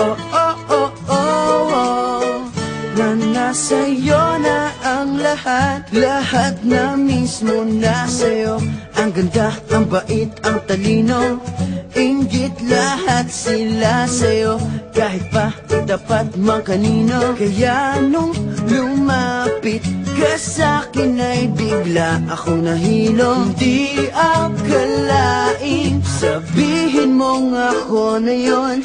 Oh, oh, oh, oh, oh Na nasa'yo na ang lahat Lahat na mismo nasa'yo Ang ganda, ang bait, ang talino. Inggit lahat sila sa'yo. Kahit pa itapat man kanino. Kaya nung lumapit ka sa'kin ay bigla akong nahilo. Hindi akalaing sabihin mong ako na yon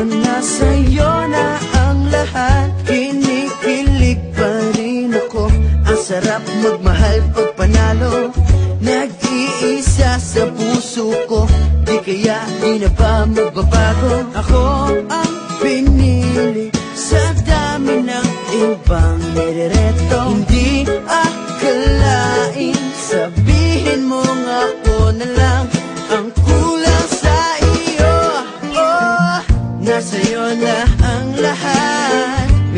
Na nasa'yo na ang lahat. Kinikilig pa rin Ang sarap magmahal pag panalo. Nag-iisa sa puso ko. Di kaya di Ako ang pinili Sa dami ng ibang nirereto Hindi akalain Sabihin mo nga ako na lang Ang kulang